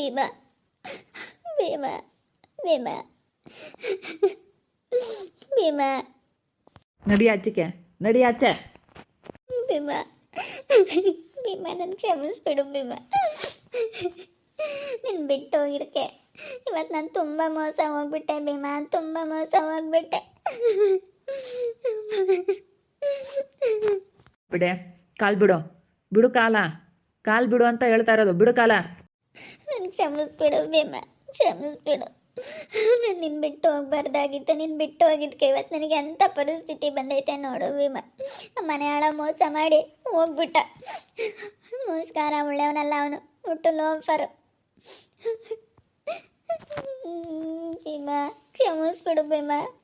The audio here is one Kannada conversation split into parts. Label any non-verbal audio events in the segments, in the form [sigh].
ಭೀಮಾ ಭೀಮಾ ಭೀಮಾ ಭೀಮಾ ನಡಿ ಆಚೆಗೆ ನಡಿ ಆಚೆ ಭೀಮಾ ಭೀಮಾ ನನ್ನ ಕ್ಷಮಿಸ್ಬಿಡು ಭೀಮಾ ನಿನ್ನ ಬಿಟ್ಟು ಹೋಗಿರಕ್ಕೆ ಇವತ್ತು ನಾನು ತುಂಬ ಮೋಸ ಹೋಗ್ಬಿಟ್ಟೆ ಭೀಮಾ ತುಂಬ ಮೋಸ ಹೋಗ್ಬಿಟ್ಟೆ ಬಿಡೆ ಕಾಲು ಬಿಡು ಬಿಡು ಕಾಲ ಕಾಲು ಬಿಡು ಅಂತ ಹೇಳ್ತಾ ಇರೋದು ಬಿಡು ಕಾಲ ನನ್ನ ಕ್ಷಮಿಸ್ಬಿಡು, ಭೀಮ. ಕ್ಷಮಿಸ್ಬಿಡು. ನಾನು ನಿನ್ನ ಬಿಟ್ಟು ಹೋಗ್ಬಾರ್ದಾಗಿತ್ತು ನಿನ್ನ ಬಿಟ್ಟು ಹೋಗಿದ್ದಕ್ಕೆ ಇವತ್ತು ನನಗೆ ಅಂಥ ಪರಿಸ್ಥಿತಿ ಬಂದೈತೆ ನೋಡು, ಭೀಮ. ಮನೆ ಆಳ ಮೋಸ ಮಾಡಿ ಹೋಗ್ಬಿಟ್ಟ. ನಮಸ್ಕಾರ, ಒಳ್ಳೆಯವನಲ್ಲ ಅವನು. ಹುಟ್ಟು ಲೋಫರು ಭೀಮ, ಕ್ಷಮಿಸ್ಬಿಡು, ಭೀಮಾ.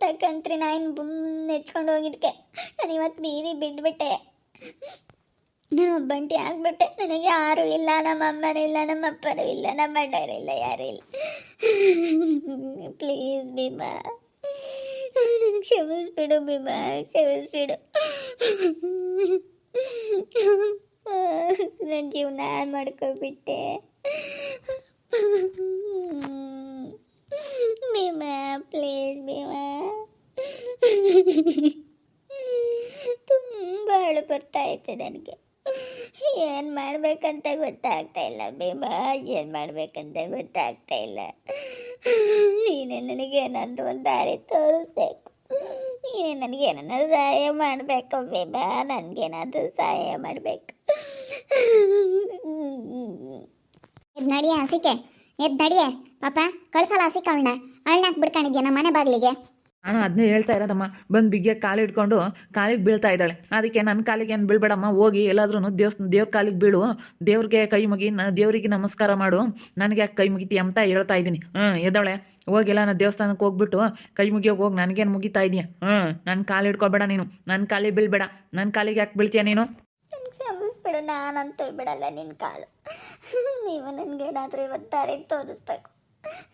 ಅಂತ ಕಂತ್ರಿ ಬುಮ್ ನೆಚ್ಕೊಂಡು ಹೋಗಿದ್ಕೆ. ನಾನು ಇವತ್ತು ಬೀದಿ ಬಿಟ್ಬಿಟ್ಟೆ. ನಾನು ಒಬ್ಬಂಟಿ ಆಗ್ಬಿಟ್ಟೆ. ನನಗೆ ಯಾರೂ ಇಲ್ಲ. ನಮ್ಮ ಅಮ್ಮನಿಲ್ಲ ನಮ್ಮ ಅಪ್ಪನೂ ಇಲ್ಲ, ನಮ್ಮ ಅಣ್ಣನೂ ಇಲ್ಲ, ಯಾರೂ ಇಲ್ಲ. ಪ್ಲೀಸ್ ಭೀಮಾ. ಕ್ಷಮಿಸ್ಬಿಡು ಭೀಮಾ. ಕ್ಷಮಿಸ್ಬಿಡು. ನನ್ನ ಜೀವನ ಹಾಳು ಮಾಡ್ಕೊಬಿಟ್ಟೆ. ಭೀಮಾ ಪ್ಲೀಸ್ ಭೀಮಾ. ತುಂಬ ಅಳು ಬರ್ತಾ ಐತೆ ನನಗೆ. ಏನು ಮಾಡಬೇಕಂತ ಗೊತ್ತಾಗ್ತಾ ಇಲ್ಲ ಭೀಮಾ ಏನು ಮಾಡಬೇಕಂತ ಗೊತ್ತಾಗ್ತಾ ಇಲ್ಲ. ನೀನೇ ನನಗೆ ಏನಾದರೂ ಒಂದು ದಾರಿ ತೋರಿಸ್ಬೇಕು. ನೀನೇ ನನಗೆ ಏನಾದ್ರು ಸಹಾಯ ಮಾಡಬೇಕು ಭೀಮಾ ನನಗೇನಾದರೂ ಸಹಾಯ ಮಾಡಬೇಕು. ಎದ್ ನಡಿಯ ಹಸಿಕೆ, ಎದ್ ನಡಿಯ, ಪಾಪ, ಕಳ್ಸಲ್ಲ ಹಸಿಕ ಅವಳನ್ನ. ಅಳ್ನಾಕ್ ಬಿಡ್ಕೊಂಡಿದ್ಯಾ ನಮ್ಮ ಮನೆ ಬಾಗಿಲಿಗೆ? ನಾನು ಅದನ್ನೇ ಹೇಳ್ತಾ ಇರೋದಮ್ಮ. ಬಂದು ಬಿಗ್ಗೆ ಕಾಲು ಇಟ್ಕೊಂಡು ಕಾಲಿಗೆ ಬೀಳ್ತಾ ಇದ್ದಾಳೆ. ಅದಕ್ಕೆ ನನ್ನ ಕಾಲಿಗೆ ಏನು ಬೀಳ್ಬೇಡಮ್ಮ, ಹೋಗಿ ಎಲ್ಲಾದ್ರೂ ದೇವಸ್ಥಾನ ದೇವ್ರ ಕಾಲಿಗೆ ಬೀಳು. ದೇವ್ರಿಗೆ ಕೈ ಮುಗಿ, ನ, ದೇವರಿಗೆ ನಮಸ್ಕಾರ ಮಾಡು. ನನಗೆ ಯಾಕೆ ಕೈ ಮುಗಿತಿ ಅಂತ ಹೇಳ್ತಾ ಇದ್ದೀನಿ. ಹ್ಞೂ ಎದ್ದಾಳೆ. ಹೋಗಿಲ್ಲ, ನಾನು ದೇವಸ್ಥಾನಕ್ಕೆ ಹೋಗ್ಬಿಟ್ಟು ಕೈ ಮುಗಿಯೋಗಿ ಹೋಗಿ, ನನಗೇನು ಮುಗಿತಾ ಇದೆಯಾ? ಹ್ಞೂ ನನ್ನ ಕಾಲು ಹಿಡ್ಕೊಬೇಡ ನೀನು. ನನ್ನ ಕಾಲಿಗೆ ಬೀಳ್ಬೇಡ. ನನ್ನ ಕಾಲಿಗೆ ಯಾಕೆ ಬೀಳ್ತೀಯ ನೀನು? ಕ್ಷಮಿಸ್ಬಿಡು, ನಾನಂತೂ ಬಿಡಲ್ಲ ನಿನ್ನ ಕಾಲು. [laughs] ನೀವು ನನಗೇನಾದರೂ ಇವತ್ತು ತೋರಿಸ್ಬೇಕು.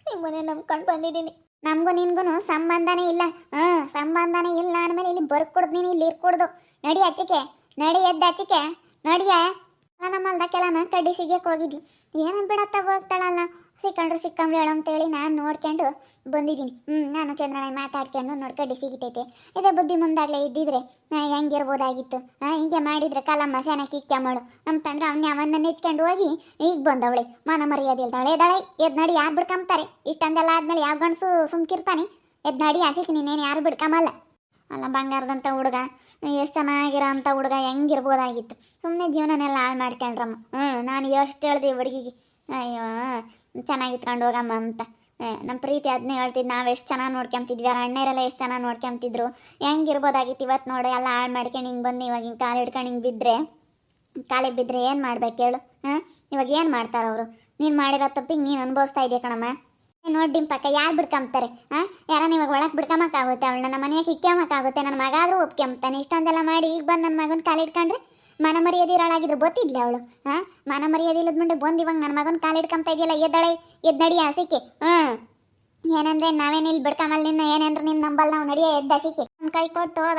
ನಿಮ್ಮನೆ ನಂಬ್ಕೊಂಡು ಬಂದಿದ್ದೀನಿ. ನಮಗೂ ನಿನ್ಗೂ ಸಂಬಂಧನೇ ಇಲ್ಲ. ಆ ಸಂಬಂಧನೇ ಇಲ್ಲ ಅಂದಮೇಲೆ ಇಲ್ಲಿ ಬರ್ಕೊಡ್ದು ನೀನು, ಇಲ್ಲಿ ಇರ್ಕೊಡ್ದು. ನಡಿ ಹಚ್ಚಿಕೆ ನಡಿ ಎದ್ದು ಹಚ್ಚಿಕೆ ನಡಿಯ. ನಮ್ಮ ಹೊಲ್ದಕ್ಕೆಲ್ಲ ಕಡ್ಡಿ ಸಿಗ್ಯಕ್ಕೆ ಹೋಗಿದ್ವಿ ಏನೋ ಬಿಡತ್ತ ಹೋಗ್ತಾಳಲ್ಲ. ಸಿಕ್ಕಂಡ್ರೆ ಸಿಕ್ಕಂಬ್ರಿ ಹೇಳು ಅಂತೇಳಿ ನಾನು ನೋಡ್ಕೊಂಡು ಬಂದಿದ್ದೀನಿ. ಹ್ಞೂ ನಾನು ಚಂದ್ರನ ಮಾತಾಡ್ಕೊಂಡು ನೋಡ್ಕಡ್ಡಿ ಸಿಗಿತೈತೆ. ಇದೇ ಬುದ್ಧಿ ಮುಂದಾಗಲೇ ಇದ್ದಿದ್ರೆ ಹೆಂಗಿರ್ಬೋದಾಗಿತ್ತು. ಹಿಂಗೆ ಮಾಡಿದ್ರೆ ಕಾಲಮ್ಮ ಶಾನ ಇಕ್ಕ ಮಾಡು. ಅಂತಂದ್ರೆ ಅವನ್ನೇ ಅವನ್ನ ನೆಚ್ಕೊಂಡು ಹೋಗಿ ಈಗ ಬಂದವಳೆ. ಮಾನ ಮರ್ಯಾದೆ ಇಲ್ದಾಳೆ ಎದ್ದಾಳೆ ಎದ್ ನಡಿ ಯಾರು ಬಿಡ್ಕೊಂತಾರೆ ಇಷ್ಟಂದೆಲ್ಲ ಆದ್ಮೇಲೆ ಯಾವ ಗಂಡಸು ಸುಮ್ಕಿರ್ತಾನೆ? ಎದ್ ನಡಿ ಹಸಿಕ್ ನೀನೇನು ಯಾರು ಬಿಡ್ಕೊಂಬಲ್ಲ? ಅಲ್ಲ ಬಂಗಾರದಂಥ ಹುಡುಗ. ಎಷ್ಟು ಚೆನ್ನಾಗಿರೋ ಅಂಥ ಹುಡುಗ ಹೆಂಗಿರ್ಬೋದಾಗಿತ್ತು. ಸುಮ್ಮನೆ ಜೀವನನೆಲ್ಲ ಹಾಳು ಮಾಡ್ಕೊಂಡ್ರಮ್ಮ. ಹ್ಞೂ ನಾನು ಎಷ್ಟು ಹೇಳ್ದೆ ಹುಡುಗಿಗೆ, ಅಯ್ಯೋ, ಚೆನ್ನಾಗಿ ಇಟ್ಕೊಂಡು ಹೋಗಮ್ಮ ಅಂತ. ನಮ್ಮ ಪ್ರೀತಿ ಅದನ್ನೇ ಹೇಳ್ತಿದ್ದು ನಾವು ಎಷ್ಟು ಚೆನ್ನಾಗಿ ನೋಡ್ಕೊಂತಿದ್ವಿ ಅವ್ರ ಅಣ್ಣರೆಲ್ಲ ಎಷ್ಟು ಚೆನ್ನಾಗಿ ನೋಡ್ಕೊಂತಿದ್ರು ಹೆಂಗಿರ್ಬೋದಾಗಿತ್ತು ಇವತ್ತು ನೋಡಿ, ಎಲ್ಲ ಹಾಳು ಮಾಡ್ಕೊಂಡು ಹಿಂಗೆ ಬಂದು ಇವಾಗ ಹಿಂಗೆ ಕಾಲು ಹಿಡ್ಕೊಂಡು ಹಿಂಗೆ ಬಿದ್ದರೆ ಕಾಲಿಗೆ ಬಿದ್ದರೆ ಏನು ಮಾಡ್ಬೇಕು ಹೇಳು, ಹಾಂ? ಇವಾಗ ಏನು ಮಾಡ್ತಾರೆ ಅವರು? ನೀನು ಮಾಡಿರೋ ತಪ್ಪಿಗೆ ನೀನು ಅನುಭವಿಸ್ತಾ ಇದೆಯಾ ಕಣಮ್ಮ. ನೋಡಿ ಪಕ್ಕ ಯಾರು ಬಿಡ್ಕಂಬ್ತಾರೆ? ಹಾಂ ಯಾರ ಇವಾಗ ಒಳಗೆ ಬಿಡ್ಕೊಂಬಕ್ಕಾಗುತ್ತೆ ಅವಳನ್ನ? ನನ್ನ ಮನೆಯಾಗ ಇಕ್ಕೊಂಬಕ್ಕಾಗುತ್ತೆ ನನ್ನ ಮಗ ಆದರೂ ಒಪ್ಕೊಂಬ್ತಾನೆ ಇಷ್ಟೊಂದೆಲ್ಲ ಮಾಡಿ ಈಗ ಬಂದು ನನ್ನ ಮಗನ ಕಾಲಿಡ್ಕೊಂಡ್ರೆ ಮನ ಮರ್ಯಾದೆ ಇರೋಳಾಗಿದ್ರೆ ಗೊತ್ತಿದ್ಲೆ ಅವಳು? ಹಾಂ ಮನ ಮರ್ಯಾದೆ ಇಲ್ಲದ ಮುಂದೆ ಬಂದು ಇವಾಗ ನನ್ನ ಮಗನ ಕಾಲಿಡ್ಕೊಂತ ಇದೆಯಲ್ಲ, ಎದ್ದಳೆ ಎದ್ದು ಆಸಿಕೆ ಹಸಿಕೆ ಹ್ಞೂ ಏನಂದ್ರೆ ನಾವೇನಿಲ್ಲಿ ಬಿಡ್ಕಂಬಲ್ಲ ನಿನ್ನ ಏನಂದ್ರೆ ನಿನ್ನ ನಂಬಲ್ ನಾವು ನಡಿಯ ಎದ್ದ ಹಸಿಕೆ ಕೈ ಕೊಟ್ಟು ಹೋದ.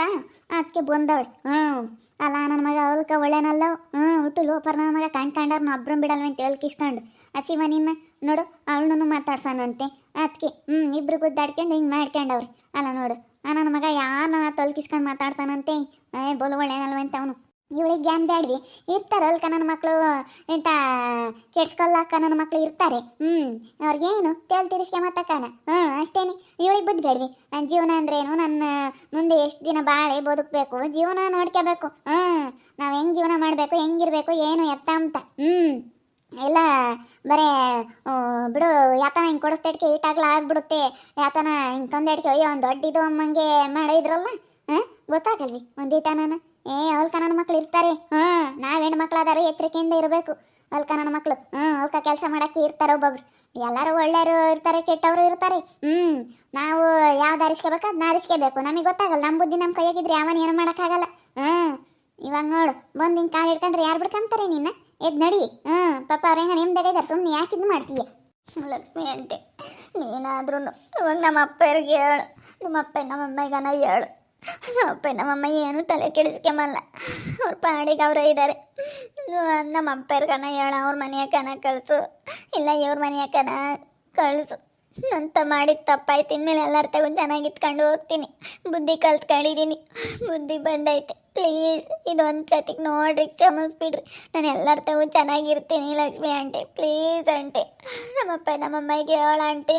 ಅದಕ್ಕೆ ಬಂದವಳು. ಹ್ಞೂ ಅಲ್ಲ ನನ್ನ ಮಗ ಅವಲ್ಕ ಒಳ್ಳೆನಲ್ಲ. ಹ್ಞೂ ಹುಟ್ಟು ಲೋಪರ್ ನನ್ನ ಮಗ ಕಂಡ್ಕೊಂಡವ್ರನ್ನ ಒಬ್ರನ್ನ ಒಬ್ರು ಅಂತ ಹೇಳಿ ಕಿಸ್ಕೊಂಡು. ಹಸಿವ ನಿನ್ನ ನೋಡು ಅವಳನ್ನು ಮಾತಾಡ್ಸಾನಂತೆ. ಅದಕ್ಕೆ ಹ್ಞೂ ಇಬ್ರು ಗುದ್ದಾಡ್ಕೊಂಡು ಹಿಂಗೆ ಮಾಡ್ಕೊಂಡವ್ರಿ. ಅಲ್ಲ ನೋಡು ನನ್ನ ಮಗ ಯಾರನ್ನ ತೊಲ್ಕಿಸ್ಕೊಂಡು ಮಾತಾಡ್ತಾನಂತೆ? ಏ ಬೋಲು ಒಳ್ಳೆನಲ್ವಂತ ಅವನು? ಇವಳಿಗೆ ಗ್ಯಾನ್ ಬ್ಯಾಡ್ವಿ. ಇರ್ತಾರಲ್ಲ ನನ್ನ ಮಕ್ಕಳು ಎಂತ ಕೆಡ್ಸ್ಕೊಲ್ಲಕ್ಕ ನನ್ನ ಮಕ್ಕಳು ಇರ್ತಾರೆ. ಹ್ಞೂ ಅವ್ರಿಗೇನು ತೇಲ್ ತಿರ್ಸ್ಕೊಂಬತ್ತಕ್ಕನ ಹ್ಞೂ ಅಷ್ಟೇನೆ. ಇವಳಿಗೆ ಬುದ್ಧಿ ಬೇಡ್ವಿ ನನ್ನ ಜೀವನ ಅಂದ್ರೇನು? ನನ್ನ ಮುಂದೆ ಎಷ್ಟು ದಿನ ಬಾಳೆ ಬದುಕಬೇಕು? ಜೀವನ ನೋಡ್ಕೋಬೇಕು ಹ್ಞೂ ನಾವು ಹೆಂಗೆ ಜೀವನ ಮಾಡಬೇಕು, ಹೆಂಗಿರ್ಬೇಕು, ಏನು ಎತ್ತ ಅಂತ. ಹ್ಞೂ ಎಲ್ಲ ಬರೇ ಬಿಡು, ಯಾತನ ಹಿಂಗೆ ಕೊಡಿಸ್ದೇಡ್ಕೆ ಈಟಾಗ್ಲ ಆಗ್ಬಿಡುತ್ತೆ. ಯಾತನ ಹಿಂಗೆ ತಂದೆಡ್ಕೆ ಅಯ್ಯೋ, ಒಂದು ದೊಡ್ಡ ಇದು ಅಮ್ಮಂಗೆ ಮಾಡಿದ್ರಲ್ಲ ಹಾಂ, ಗೊತ್ತಾಗಲ್ವಿ ಒಂದು ಈಟ ನಾನು ಏ, ಅವಲ್ಕ ನನ್ನ ಮಕ್ಳು ಇರ್ತಾರೆ. ಹಾಂ, ನಾವು ಹೆಣ್ಣು ಮಕ್ಳಾದಾರೆ ಎಚ್ಚರಿಕೆಯಿಂದ ಇರಬೇಕು. ಅವಲ್ಕ ನನ್ನ ಮಕ್ಕಳು ಹ್ಞೂ ಅವಲ್ಕ ಕೆಲಸ ಮಾಡಕ್ಕೆ ಇರ್ತಾರೆ ಒಬ್ಬೊಬ್ರು. ಎಲ್ಲರೂ ಒಳ್ಳೆಯವರು ಇರ್ತಾರೆ, ಕೆಟ್ಟವರು ಇರ್ತಾರೆ. ಹ್ಮ್, ನಾವು ಯಾವ್ದು ಅರಿಸ್ಕೋಬೇಕು ಅದನ್ನ ಅರಿಸ್ಕೋಬೇಕು ನಮಗೆ ಗೊತ್ತಾಗಲ್ಲ ನಮ್ಮ ಬುದ್ಧಿ ನಮ್ಮ ಕೈಯಾಗಿದ್ರೆ ಯಾವನ್ ಏನು ಮಾಡೋಕ್ಕಾಗಲ್ಲ. ಹ್ಮ್ ಇವಾಗ ನೋಡು, ಬಂದು ಹಿಂಗೆ ಕಾಲು ಹಿಡ್ಕೊಂಡ್ರೆ ಯಾರು ಬಿಡ್ಕೊಂತಾರೆ ನಿನ್ನ? ಎದ್ ನಡಿ. ಹ್ಮ್ ಪಾಪ ಅವ್ರ ಹೆಂಗ ನಿಮ್ದಾಗ ಇದ್ದಾರೆ ಸುಮ್ಮನೆ ಯಾಕೆ ಇದು ಮಾಡ್ತೀಯ? ಲಕ್ಷ್ಮಿ ಅಂತೆ ನೀನಾದ್ರೂ ಇವಾಗ ನಮ್ಮ ಅಪ್ಪರಿಗೆ ಹೇಳು. ನಮ್ಮ ಅಪ್ಪ ನಮ್ಮ ಅಮ್ಮಗನ ಹೇಳು. ಅಪ್ಪ ನಮ್ಮಮ್ಮ ಏನು ತಲೆ ಕೆಡಿಸ್ಕೊಂಬಲ್ಲ. ಅವ್ರ ಪಾಡಿಗೆ ಅವರೇ ಇದ್ದಾರೆ ನಮ್ಮ ಅಪ್ಪರ್ಗನ ಹೇಳ, ಅವ್ರ ಮನೆಯಕನ ಕಳಿಸು. ಇಲ್ಲ, ಇವ್ರ ಮನೆಯಕನ ಕಳಿಸು. ಅಂತ ಮಾಡಿದ ತಪ್ಪಾಯ್ತು. ಇನ್ಮೇಲೆ ಎಲ್ಲರ ತಗೊಂಡು ಚೆನ್ನಾಗಿ ಇಟ್ಕೊಂಡು ಹೋಗ್ತೀನಿ. ಬುದ್ಧಿ ಕಲ್ತ್ಕೊಂಡಿದ್ದೀನಿ. ಬುದ್ಧಿ ಬಂದೈತೆ. ಪ್ಲೀಸ್ ಇದೊಂದು ಸತಿಗೆ ನೋಡ್ರಿ, ಕ್ಷಮಿಸ್ಬಿಡ್ರಿ. ನಾನು ಎಲ್ಲರ ತಗೊಂಡು ಚೆನ್ನಾಗಿರ್ತೀನಿ, ಲಕ್ಷ್ಮಿ ಆಂಟಿ. Please aunty. ನಮ್ಮಪ್ಪ ನಮ್ಮಮ್ಮಗೆ ಹೇಳ, ಆಂಟಿ.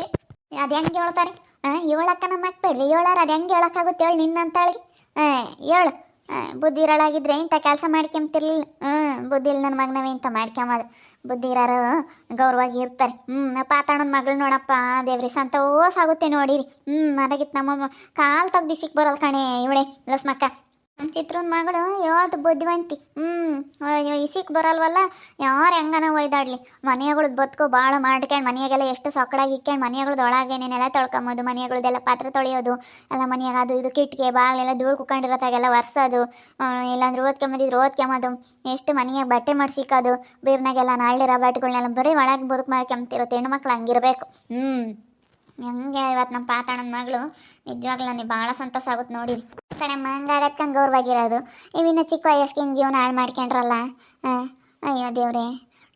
ಅದು ಹೆಂಗೆ ಹೇಳ್ತಾರೆ. ಏಳಕ್ಕ ನಮ್ಮ ಹಾಕ್ಬೇಡ್ರಿ ಏಳಾರ ಅದು ಹೆಂಗೆ ಹೇಳೋಕ್ಕಾಗುತ್ತೆ ಹೇಳು ನಿನ್ನಂತಾಳ್ರಿ ಹಾಂ ಹೇಳು. ಹಾಂ ಬುದ್ಧಿ ಇರೋಳಾಗಿದ್ರೆ ಇಂಥ ಕೆಲಸ ಮಾಡ್ಕೊಂತಿರ್ಲಿಲ್ಲ ಹ್ಞೂ ಬುದ್ಧಿ ಇಲ್ಲ ನನ್ನ ಮಗನವೇ ಇಂಥ ಮಾಡ್ಕೊಂಬದು ಬುದ್ಧಿ ಇರೋರು ಗೌರವಾಗಿ ಇರ್ತಾರೆ. ಹ್ಞೂ ಪಾತಾಣದ ಮಗಳು ನೋಡಪ್ಪ, ದೇವ್ರಿ ಸಂತೋಷ ಆಗುತ್ತೆ ನೋಡಿರಿ. ಹ್ಞೂ ನನಗಿತ್ತು ನಮ್ಮಮ್ಮ ಕಾಲು ತೆಗ್ದು ಸಿಕ್ ಕಣೆ ಇವಳೆ ಲಸ್ಮಕ್ಕ. ನಮ್ಮ ಚಿತ್ರನ ಮಗಳು ಯಾವ ಬುದ್ಧಿವಂತಿ. ಹ್ಞೂ ಇಸಿಕ್ ಬರಲ್ವಲ್ಲ? ಯಾರು ಹೆಂಗನ ಒಯ್ದಾಡ್ಲಿ? ಮನೆಗಳದ್ ಬದುಕು ಭಾಳ ಮಾಡ್ಕೊಂಡು ಮನೆಯಾಗೆಲ್ಲ ಎಷ್ಟು ಸೊಕ್ಕಡಾಗಿ ಇಕ್ಕೊಂಡು ಮನೆಗಳದ್ದು ಒಳಗೆ ಏನೇನೆಲ್ಲ ತೊಳ್ಕೊಂಬೋದು ಮನೆಗಳದೆಲ್ಲ ಪಾತ್ರೆ ತೊಳೆಯೋದು, ಎಲ್ಲ ಮನೆಯಾಗ ಅದು ಇದು ಕಿಟ್ಕಿ ಬಾಗಿಲೆಲ್ಲ ಧೂಳು ಕುತ್ಕೊಂಡಿರತ್ತಾಗೆಲ್ಲ ಒರ್ಸೋದು ಇಲ್ಲಾಂದ್ರೆ ಓದ್ಕೊಂಬಂದಿದ್ರು ಓದ್ಕೊಂಬೋದು ಎಷ್ಟು ಮನೆಯಾಗ ಬಟ್ಟೆ ಮಾಡ್ಸಿಕ್ಕೋದು ಬೀರ್ನಾಗೆಲ್ಲ ನಾಳಿರೋ ಬಟ್ಟೆಗಳ್ನೆಲ್ಲ ಬರೀ ಒಳಗೆ ಬದುಕು ಮಾಡ್ಕೊಂತಿರುತ್ತೆ ಹೆಣ್ಮಕ್ಳು ಹಂಗಿರ್ಬೇಕು. ಹ್ಞೂ ಹೆಂಗೆ ಇವತ್ತು ನಮ್ಮ ಪಾತಾಣನ ಮಗಳು? ನಿಜವಾಗ್ಲೂ ನನಗೆ ಭಾಳ ಸಂತೋಷ ಆಗುತ್ತೆ ನೋಡಿ. ಕಡೆ ಹಂಗಾಗತ್ಕಂಗೆ ಗೌರವಾಗಿರೋದು. ನೀವಿನ್ನ ಚಿಕ್ಕ ವಯಸ್ಸಿಗೆ ಹಿಂಗೆ ಜೀವನ ಹಾಳು ಮಾಡ್ಕೊಂಡ್ರಲ್ಲ? ಅಯ್ಯೋ ದೇವ್ರೆ.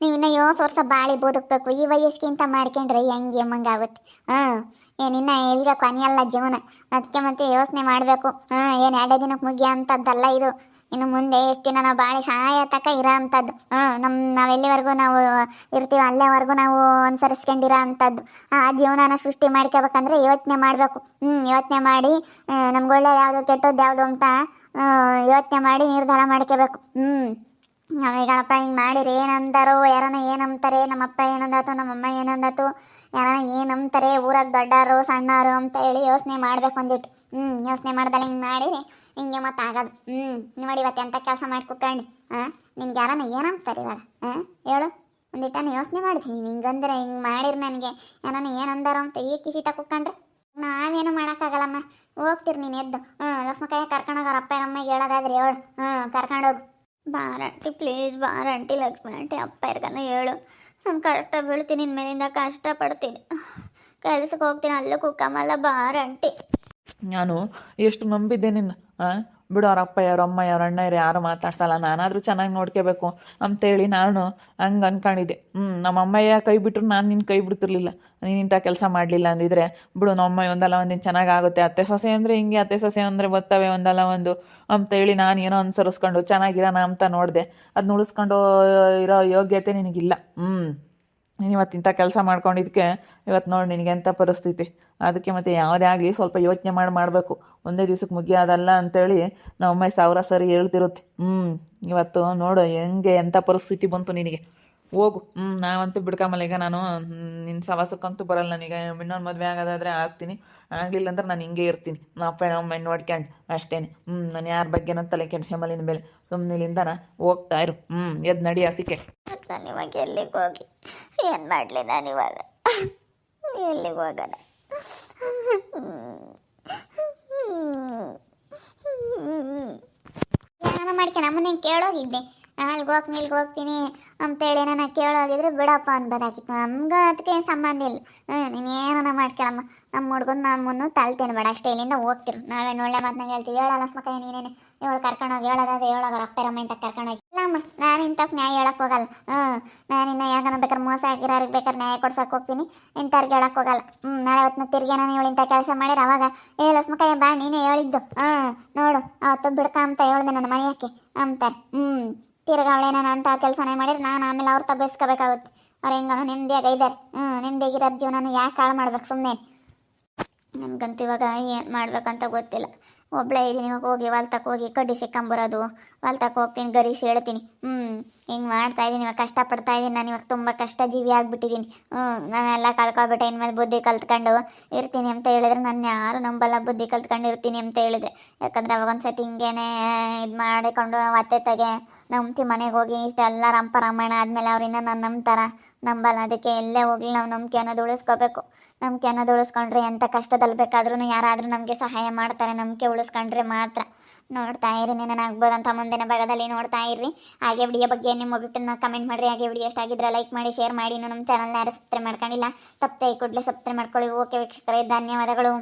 ನೀವಿನ್ನ ಯೋಸ್ ವರ್ಷ ಬಾಳಿ ಬದುಕಬೇಕು. ಈ ವಯಸ್ಸಿಗಿಂತ ಮಾಡ್ಕೊಂಡ್ರೆ ಹೆಂಗೆ ಎಮ್ಮಂಗಾಗುತ್ತೆ ಹಾಂ ಏನಿನ್ನ ಎಲ್ಗ ಕೊನೆಯಲ್ಲ ಜೀವನ. ಅದಕ್ಕೆ ಮತ್ತೆ ಯೋಚನೆ ಮಾಡಬೇಕು. ಹಾಂ, ಏನು ಎರಡೇ ದಿನಕ್ಕೆ ಮುಗಿಯೋ ಅಂಥದ್ದಲ್ಲ ಇದು. ಇನ್ನು ಮುಂದೆ ಎಷ್ಟು ದಿನ ನಾವು ಬಾಳಿ ಸಹಾಯ ತಕ್ಕ ಇರೋ ಅಂಥದ್ದು. ಹಾಂ ನಮ್ಮ ನಾವೆಲ್ಲಿವರೆಗೂ ನಾವು ಇರ್ತೀವಿ ಅಲ್ಲೇವರೆಗೂ ನಾವು ಅನುಸರಿಸ್ಕೊಂಡಿರೋ ಅಂಥದ್ದು. ಆ ಜೀವನನ ಸೃಷ್ಟಿ ಮಾಡ್ಕೋಬೇಕಂದ್ರೆ ಯೋಚನೆ ಮಾಡಬೇಕು. ಹ್ಞೂ ಯೋಚನೆ ಮಾಡಿ ನಮ್ಗೆ ಒಳ್ಳೆ ಯಾವುದು ಕೆಟ್ಟದ್ದು ಯಾವುದು ಅಂತ ಯೋಚನೆ ಮಾಡಿ ನಿರ್ಧಾರ ಮಾಡ್ಕೋಬೇಕು. ಹ್ಞೂ ನಾವೀಗಪ್ಪ ಹಿಂಗೆ ಮಾಡಿರಿ ನಮ್ಮ ಯಾರನ ಏನಂತಾರೆ ನಮ್ಮಪ್ಪ ಏನಂದಾತು, ನಮ್ಮಮ್ಮ ಏನಂದಾತು, ಯಾರನ ಏನಂತಾರೆ ಊರಾಗ ದೊಡ್ಡಾರು ಸಣ್ಣವರು ಅಂತ ಹೇಳಿ ಯೋಚನೆ ಮಾಡ್ಬೇಕು ಅಂದಿಟ್ಟು ಹ್ಞೂ ಯೋಚನೆ ಮಾಡ್ದಲ್ಲ ಹಿಂಗೆ ಮಾಡಿರಿ, ಹಿಂಗೆ ಮತ್ತೆ ಆಗೋದು ಹ್ಞೂ ನೋಡಿ ಇವತ್ತು ಎಂಥ ಕೆಲಸ ಮಾಡಿ ಕುತ್ಕೊಂಡು. ಹಾಂ ನಿನ್ಗೆ ಯಾರನ ಏನಂತಾರೆ ಇವಾಗ? ಹಾಂ ಹೇಳು. ಒಂದಿಟ್ಟನ ಯೋಚನೆ ಮಾಡಿದ್ದೀನಿ ಹಿಂಗಂದ್ರೆ, ಹಿಂಗೆ ಮಾಡಿರಿ ನನಗೆ. ಯಾರನ ಏನಂದಾರೋ ಅಂತ ಈ ಕಿಸಿ ತಕೊಂಡ್ರೆ ನಾವೇನು ಮಾಡೋಕ್ಕಾಗಲ್ಲಮ್ಮ. ಹೋಗ್ತೀರಿ ನೀನು ಎದ್ದು. ಹ್ಞೂ ಲಕ್ಷ್ಮಕಾಯ ಕರ್ಕೊಂಡೋಗಿ ಅವ್ರ ಅಪ್ಪ ಅಮ್ಮಗೆ ಹೇಳೋದಾದ್ರೆ ಹೇಳು. ಹ್ಞೂ ಕರ್ಕೊಂಡೋಗು ಬಾರಂಟಿ ಪ್ಲೀಸ್ ಬಾರಂಟಿ ಲಕ್ಷ್ಮಿ ಆಂಟಿ ಅಪ್ಪ ಇರ್ಗನ ಹೇಳು ನಾನು ಕಷ್ಟ ಬೀಳ್ತೀನಿ ಇನ್ಮೇಲಿಂದ ಕಷ್ಟ ಪಡ್ತೀನಿ ಕೆಲ್ಸಕ್ಕೆ ಹೋಗ್ತೀನಿ ಅಲ್ಲೂ ಕುಕ್ಕಮಲ್ಲ ಬಾರಂಟಿ ನಾನು ಎಷ್ಟು ನಂಬಿದ್ದೆ ನಿನ್ನ ಬಿಡು ಅವ್ರ ಅಪ್ಪ ಯಾರು ಅಮ್ಮ ಯಾರು ಅಣ್ಣ ಇರು ಯಾರು ಮಾತಾಡ್ಸಲ್ಲ. ನಾನಾದರೂ ಚೆನ್ನಾಗಿ ನೋಡ್ಕೋಬೇಕು ಅಂತೇಳಿ ನಾನು ಹಂಗೆ ಅನ್ಕೊಂಡಿದ್ದೆ. ಹ್ಞೂ ನಮ್ಮ ಅಮ್ಮಯ್ಯ ಕೈ ಬಿಟ್ಟರು ನಾನು ನಿನ್ನ ಕೈ ಬಿಡ್ತಿರ್ಲಿಲ್ಲ. ನೀನು ಇಂಥ ಕೆಲಸ ಮಾಡಲಿಲ್ಲ ಅಂದಿದ್ರೆ, ಬಿಡು ನಮ್ಮ ಅಮ್ಮ ಒಂದಲ್ಲ ಒಂದಿನ ಚೆನ್ನಾಗಿ ಆಗುತ್ತೆ. ಅತ್ತೆ ಸೊಸೆ ಅಂದರೆ ಹಿಂಗೆ, ಅತ್ತೆ ಸೊಸೆ ಅಂದರೆ ಬರ್ತವೆ ಒಂದಲ್ಲ ಒಂದು ಅಂತೇಳಿ ನಾನು ಏನೋ ಅನುಸರಿಸ್ಕೊಂಡು, ಚೆನ್ನಾಗಿರೋಣ ಅಂತ ನೋಡಿದೆ. ಅದನ್ನ ಉಳಿಸ್ಕೊಂಡು ಇರೋ ಯೋಗ್ಯತೆ ನಿನಗಿಲ್ಲ. ಹ್ಞೂ ನೀನು ಇವತ್ತು ಇಂಥ ಕೆಲಸ ಮಾಡ್ಕೊಂಡಿದ್ದಕ್ಕೆ ಇವತ್ತು ನೋಡಿ ನಿನಗೆ ಎಂಥ ಪರಿಸ್ಥಿತಿ. ಅದಕ್ಕೆ ಮತ್ತೆ ಯಾವುದೇ ಆಗಲಿ ಸ್ವಲ್ಪ ಯೋಚನೆ ಮಾಡಿ, ಮಾಡಬೇಕು. ಒಂದೇ ದಿವ್ಸಕ್ಕೆ ಮುಗಿಯೋದಲ್ಲ ಅಂತೇಳಿ ನಮ್ಮಮ್ಮ ಸಾವಿರ ಸರಿ ಹೇಳ್ತಿರುತ್ತೆ. ಹ್ಞೂ ಇವತ್ತು ನೋಡು ಹೆಂಗೆ ಎಂಥ ಪರಿಸ್ಥಿತಿ ಬಂತು ನಿನಗೆ. ಹೋಗು. ಹ್ಞೂ ನಾವಂತೂ ಬಿಡ್ಕಮಲ್ಲ ಈಗ ನಾನು. ನಿನ್ನ ಸವಾಸಕ್ಕಂತೂ ಬರಲ್ಲ ನನಗೆ. ಇನ್ನೊಂದು ಮದುವೆ ಆಗೋದಾದರೆ ಆಗ್ತೀನಿ. ಆಗಲಿಲ್ಲ ಅಂದ್ರೆ ನಾನು ಹಿಂಗೆ ಇರ್ತೀನಿ. ನಾ ಅಪ್ಪ ನಮ್ಮ ನೋಡ್ಕೊಂಡು ಅಷ್ಟೇ ಹ್ಞೂ ನಾನು ಯಾರ ಬಗ್ಗೆನೂ ತಲೆ ಕೆಡ್ಸ್ಕೊಂಬಲ್ಲ ಮೇಲೆ. ಸುಮ್ಮನೆ ಇಲ್ಲಿಂದನ ಹೋಗ್ತಾ ಇರು. ಹ್ಞೂ ಎದ್ದು ನಡಿ ಹಸಿಕೆ. ನಾನು ಇವಾಗ ಎಲ್ಲಿಗೆ ಹೋಗಿ? ಏನು ಮಾಡಲಿ ನಾನು ಇವಾಗ? ಎಲ್ಲಿಗೆ ಹೋಗೋಣ ಏನಾನ ಮಾಡ್ಕೊಂಡು ಕೇಳೋಗಿದ್ದೆ? ಅಲ್ಲಿಗೆ ಹೋಗ್ತೀನಿ ನಿಲ್ಗೆ ಹೋಗ್ತೀನಿ ಅಂತೇಳಿ ನನ್ನ ಕೇಳೋಗಿದ್ರೆ ಬಿಡಪ್ಪ ಅನ್ಬೋದಾಗಿತ್ತು ನಮ್ಗೆ ಅದಕ್ಕೆ ಸಂಬಂಧ ಇಲ್ಲ. ಹ್ಞೂ ನೀನು ಏನಾನ ಮಾಡ್ಕೊಳಮ್ಮ ನಮ್ಮ ಹುಡ್ಗನ ನಮ್ಮನ್ನು ತಲ್ತೇನೆ ಬೇಡ, ಅಷ್ಟೇ ಇಲ್ಲಿಂದ ಹೋಗ್ತಿರು. ನಾವೇನು ಒಳ್ಳೆ ಮಾತನಾಗ ಹೇಳ್ತೀವಿ. ಹೇಳಲ್ಲ ಮಕ್ಕ ನೀನೇನೆ ಇವಳು ಕರ್ಕೊಂಡೋಗಿ ಹೇಳೋದಾದ್ರೆ ಹೇಳೋದ್ರ ಅಪ್ಪರಮ್ಮ ಅಂತ ಕರ್ಕೊಂಡೋಗಿ ಅಮ್ಮ, ನಾನು ಇಂಥ ನ್ಯಾಯ ಹೇಳಕ್ಕೆ ಹೋಗಲ್ಲ. ಹ್ಞೂ ನಾನು ಇನ್ನು ಯಾಕನ ಬೇಕಾದ್ರೆ ಮೋಸ ಆಗಿರೋರಿಗೆ ಬೇಕಾದ್ರೆ ನ್ಯಾಯ ಕೊಡ್ಸಕ್ಕೆ ಹೋಗ್ತೀನಿ. ಇಂಥವ್ರಿಗೆ ಹೇಳಕ್ಕೆ ಹೋಗಲ್ಲ. ಹ್ಞೂ ನಾಳೆ ಹೊತ್ತಿನ ತಿರ್ಗಿ ನಾನು ಇವಳು ಇಂಥ ಕೆಲಸ ಮಾಡಿರ ಅವಾಗ, ಏ ಲಸ್ಮಕಯ್ಯ ಬಾ ನೀನೇ ಹೇಳಿದ್ದು. ಹಾಂ ನೋಡು, ಅವತ್ತು ಬಿಡ್ಕ ಅಂತ ಹೇಳ್ದೆ ನನ್ನ ಮನೆಯಕ್ಕೆ ಅಂತಾರೆ. ಹ್ಞೂ ತಿರ್ಗ ಅವಳೇನ ಅಂತ ಕೆಲಸನೇ ಮಾಡಿದ್ರೆ ನಾನು ಆಮೇಲೆ ಅವ್ರ ತಬ್ಬಿಸ್ಕೋಬೇಕಾಗುತ್ತೆ ಅವ್ರು ಹೆಂಗನೋ ನೆಮ್ಮದಿಯಾಗ ಇದ್ದಾರೆ ಹ್ಞೂ ನೆಮ್ಮದಿಯಾಗಿರೋ ಜೀವನನ ಯಾಕೆ ಹಾಳು ಮಾಡ್ಬೇಕು ಸುಮ್ಮನೆ ನನಗಂತೂ ಇವಾಗ ಏನು ಮಾಡ್ಬೇಕಂತ ಗೊತ್ತಿಲ್ಲ. ಒಬ್ಬಳೇ ಇದ್ದೀನಿ, ಇವಾಗ ಹೋಗಿ ಹೊಲ್ತಕ್ಕೆ ಹೋಗಿ ಕಡ್ಡಿ ಸಿಕ್ಕಂಬರೋದು ಹೊಲ್ತಕ್ಕೆ ಹೋಗ್ತೀನಿ, ಗರಿಸಿ ಹೇಳ್ತೀನಿ. ಹ್ಞೂ ಹಿಂಗೆ ಮಾಡ್ತಾ ಇದ್ದೀನಿ, ಇವಾಗ ಕಷ್ಟಪಡ್ತಾ ಇದ್ದೀನಿ ನಾನು, ಇವಾಗ ತುಂಬ ಕಷ್ಟ ಜೀವಿ ಆಗಿಬಿಟ್ಟಿದ್ದೀನಿ. ಹ್ಞೂ ನಾನೆಲ್ಲ ಕಳ್ಕೊಬಿಟ್ಟೆ, ಇನ್ಮೇಲೆ ಬುದ್ಧಿ ಕಲ್ತ್ಕೊಂಡು ಇರ್ತೀನಿ ಅಂತ ಹೇಳಿದ್ರೆ ನಾನು ಯಾರು ನಂಬಲ್ಲ ಬುದ್ಧಿ ಕಲ್ತ್ಕೊಂಡು ಇರ್ತೀನಿ ಅಂತ ಹೇಳಿದೆ ಯಾಕಂದ್ರೆ ಅವಾಗ ಒಂದು ಸತಿ ಹಿಂಗೇನೆ ಇದು ಮಾಡಿಕೊಂಡು ಅತ್ತೆ ತೆಗೆ, ನಂಬ್ತಿ ಮನೆಗೆ ಹೋಗಿ, ಇಷ್ಟೆಲ್ಲ ರಂಪ ರಾಮಾಯಣ ಆದಮೇಲೆ ಅವರಿಂದ ನಾನು ನಂಬ್ತಾರ. ನಂಬಲ್ಲ, ಅದಕ್ಕೆ ಎಲ್ಲೇ ಹೋಗ್ಲಿ ನಾವು ನಂಬಿಕೆ ಅನ್ನೋದು ಉಳಿಸ್ಕೋಬೇಕು. ನಂಬಿಕೆ ಅನ್ನೋದು ಉಳಿಸ್ಕೊಂಡ್ರೆ ಎಂಥ ಕಷ್ಟದಲ್ಲಿ ಬೇಕಾದ್ರೂ ಯಾರಾದರೂ ನಮಗೆ ಸಹಾಯ ಮಾಡ್ತಾರೆ, ನಂಬಿಕೆ ಉಳಿಸ್ಕೊಂಡ್ರೆ ಮಾತ್ರ. ನೋಡ್ತಾ ಇರಿ ಆಗ್ಬೋದಂತ ಮುಂದಿನ ಭಾಗದಲ್ಲಿ ನೋಡ್ತಾ ಇರ್ರಿ. ಹಾಗೆ ವಿಡಿಯೋ ಬಗ್ಗೆ ನಿಮ್ಮ ಒಬಿಟನ್ನ ಕಮೆಂಟ್ ಮಾಡಿರಿ. ಹಾಗೆ ವಿಡಿಯೋ ಎಷ್ಟಾಗಿದ್ರೆ ಲೈಕ್ ಮಾಡಿ ಶೇರ್ ಮಾಡಿ. ನಮ್ಮ ಚಾನಲ್ನ ಯಾರು ಸಬ್ಸ್ಕ್ರೈಬ್ ಮಾಡ್ಕೊಂಡಿಲ್ಲ, ತಪ್ಪದೆ ಕೂಡಲೇ ಸಬ್ಸ್ಕ್ರೈಬ್ ಮಾಡ್ಕೊಳ್ಳಿ. ಓಕೆ ವೀಕ್ಷಕರೇ, ಧನ್ಯವಾದಗಳು.